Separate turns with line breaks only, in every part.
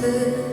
次。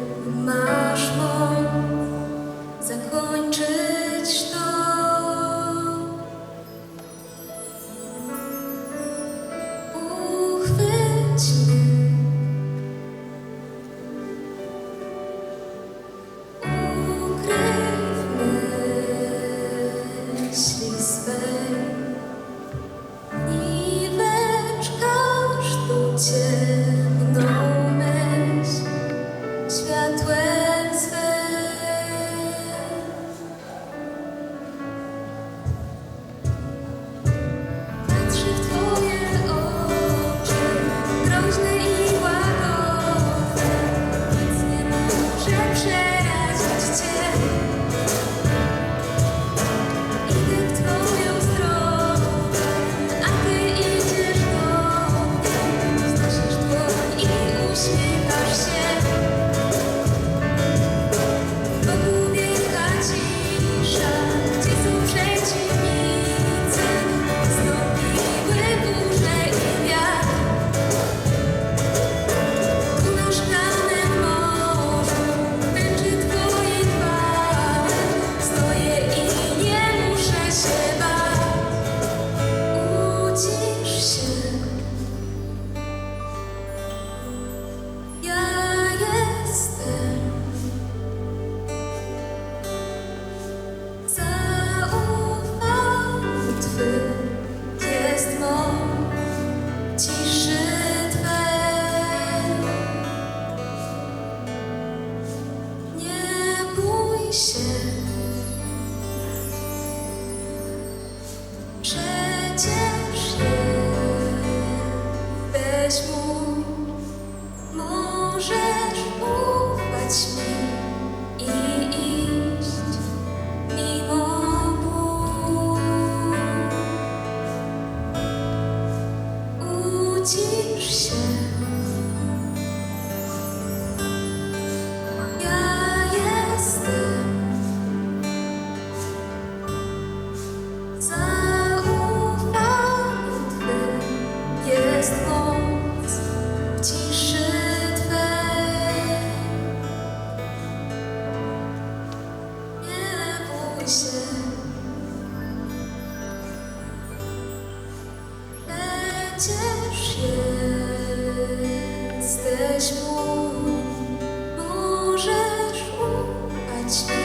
przecież jesteś mój, możesz ufać mi.